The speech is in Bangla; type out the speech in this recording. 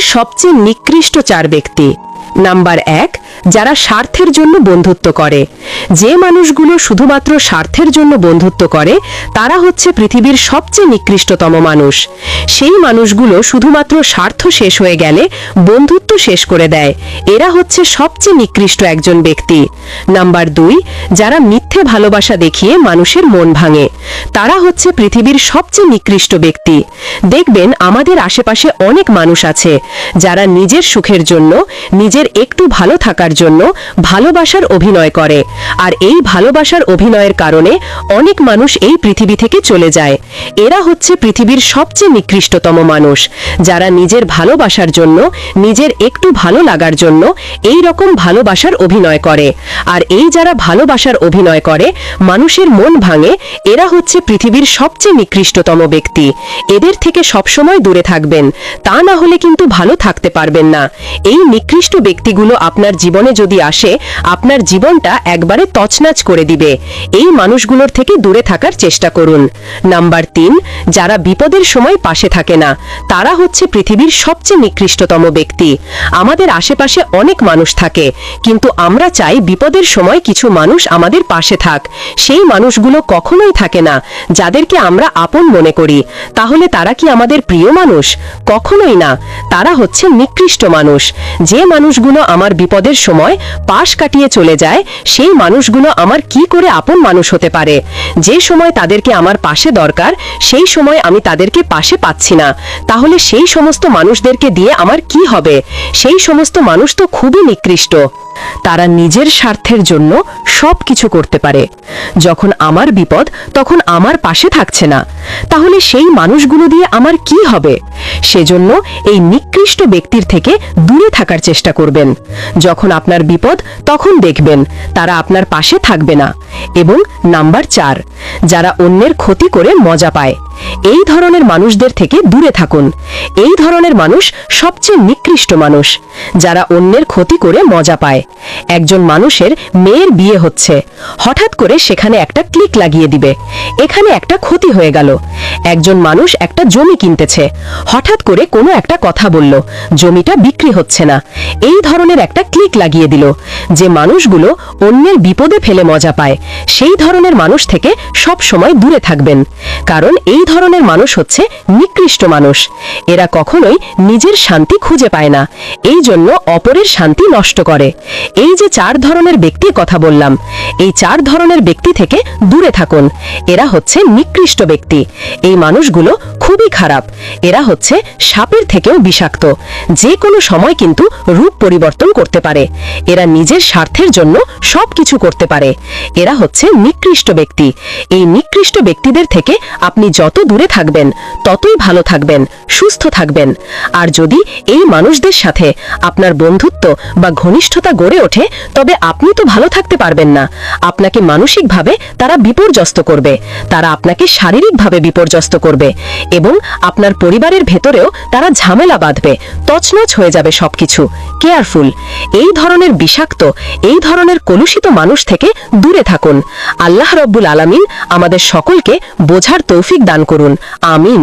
সবচেয়ে নিকৃষ্ট চার ব্যক্তি। নাম্বার এক যারা স্বার্থের জন্য বন্ধুত্ব করে। যে মানুষগুলো শুধুমাত্র স্বার্থের জন্য বন্ধুত্ব করে, তারা হচ্ছে পৃথিবীর সবচেয়ে নিকৃষ্টতম মানুষ। সেই মানুষগুলো শুধুমাত্র স্বার্থ শেষ হয়ে গেলে বন্ধুত্ব শেষ করে দেয়। এরা হচ্ছে সবচেয়ে নিকৃষ্ট একজন ব্যক্তি। নাম্বার দুই, যারা মিথ্যে ভালোবাসা দেখিয়ে মানুষের মন ভাঙে। তারা হচ্ছে পৃথিবীর সবচেয়ে নিকৃষ্ট ব্যক্তি। দেখবেন আমাদের আশেপাশে অনেক মানুষ আছে, যারা নিজের সুখের জন্য, নিজের একটু ভালো থাকার জন্য ভালোবাসার অভিনয় করে। আর এই ভালোবাসার অভিনয়ের কারণে অনেক মানুষ এই পৃথিবী থেকে চলে যায়। এরা হচ্ছে পৃথিবীর সবচেয়ে নিকৃষ্টতম মানুষ, যারা নিজের ভালোবাসার জন্য, নিজের একটু ভালো লাগার জন্য এই রকম ভালোবাসার অভিনয় করে। আর এই যারা ভালোবাসার অভিনয় করে, মানুষের মন ভাঙে, এরা হচ্ছে পৃথিবীর সবচেয়ে নিকৃষ্টতম ব্যক্তি। এদের থেকে সবসময় দূরে থাকবেন। তা না হলে কিন্তু ভালো থাকতে পারবেন না। এই নিকৃষ্ট ব্যক্তিগুলো আপনার জীবনে যদি আসে, আপনার জীবনটা একবারে তছনাচ করে দিবে। এই মানুষগুলোর থেকে দূরে থাকার চেষ্টা করুন। নাম্বার তিন, যারা বিপদের সময় পাশে থাকে না, তারা হচ্ছে পৃথিবীর সবচেয়ে নিকৃষ্টতম ব্যক্তি। আমাদের আশেপাশে অনেক মানুষ থাকে, কিন্তু আমরা চাই বিপদের সময় কিছু মানুষ আমাদের পাশে থাক। সেই মানুষগুলো কখনোই থাকে না, যাদেরকে আমরা আপন মনে করি। তাহলে তারা কি আমাদের প্রিয় মানুষ? কখনোই না। তারা হচ্ছে নিকৃষ্ট মানুষ। যে মানুষগুলো আমার বিপদের সময় পাশ কাটিয়ে চলে যায়, সেই মানুষগুলো আমার কি করে আপন মানুষ হতে পারে? যে সময় তাদেরকে আমার পাশে দরকার, সেই সময় আমি তাদেরকে পাশে পাচ্ছি না। তাহলে সেই সমস্ত মানুষদেরকে দিয়ে আমার কি হবে? সেই সমস্ত মানুষ তো খুবই নিকৃষ্ট। তারা নিজের স্বার্থের জন্য সব কিছু করতে পারে। যখন আমার বিপদ, তখন আমার পাশে থাকছে না। তাহলে সেই মানুষগুলো দিয়ে আমার কি হবে? সেজন্য এই নিকৃষ্ট ব্যক্তির থেকে দূরে থাকার চেষ্টা করবেন। যখন আপনার বিপদ, তখন দেখবেন তারা আপনার পাশে থাকবে না। এবং নাম্বার চার, যারা অন্যের ক্ষতি করে মজা পায় এই ধরনের মানুষদের থেকে দূরে থাকুন। এই ধরনের মানুষ সবচেয়ে নিকৃষ্ট মানুষ, যারা অন্যের ক্ষতি করে মজা পায়। একজন মানুষের মেয়ের বিয়ে হচ্ছে। হঠাৎ করে সেখানে একটা ক্লিক লাগিয়ে দিবে। এখানে একটা ক্ষতি হয়ে গেল। একজন মানুষ একটা জমি কিনতেছে। হঠাৎ করে কোনো একটা কথা বলল। জমিটা বিক্রি হচ্ছে না। এই ধরনের একটা ক্লিক লাগিয়ে দিল। যে মানুষগুলো অন্যের বিপদে ফেলে মজা পায়, সেই ধরনের মানুষ থেকে সব সময় দূরে থাকবেন। কারণ এই ধরনের মানুষ হচ্ছে নিকৃষ্ট মানুষ। এরা কখনোই নিজের শান্তি খুঁজে পায় না। এই জন্য অপরের শান্তি নষ্ট করে। এই যে চার ধরনের ব্যক্তির কথা বললাম, এই চার ধরনের ব্যক্তি থেকে দূরে থাকুন। এরা হচ্ছে নিকৃষ্ট ব্যক্তি। এই মানুষগুলো খুবই খারাপ। এরা হচ্ছে সাপের থেকেও বিষাক্ত। যে কোনো সময় কিন্তু রূপ পরিবর্তন করতে পারে। এরা নিজের স্বার্থের জন্য সব কিছু করতে পারে। এরা হচ্ছে নিকৃষ্ট ব্যক্তি। এই নিকৃষ্ট ব্যক্তিদের থেকে আপনি যত দূরে থাকবেন, ততই ভালো থাকবেন, সুস্থ থাকবেন। আর যদি এই মানুষদের সাথে আপনার বন্ধুত্ব বা ঘনিষ্ঠতা গড়ে ওঠে, তবে আপনি তো ভালো থাকতে পারবেন না। আপনাকে মানসিকভাবে তারা বিপর্যস্ত করবে। তারা আপনাকে শারীরিকভাবে বিপর্যস্ত করবে এবং আপনার পরিবারের ভেতরেও তারা ঝামেলা বাঁধবে, তছনছ হয়ে যাবে সবকিছু। কেয়ারফুল। এই ধরনের বিষাক্ত, এই ধরনের কলুষিত মানুষ থেকে দূরে থাকুন। আল্লাহ রব্বুল আলামিন আমাদের সকলকে বোঝার তৌফিক দান করুন। আমিন।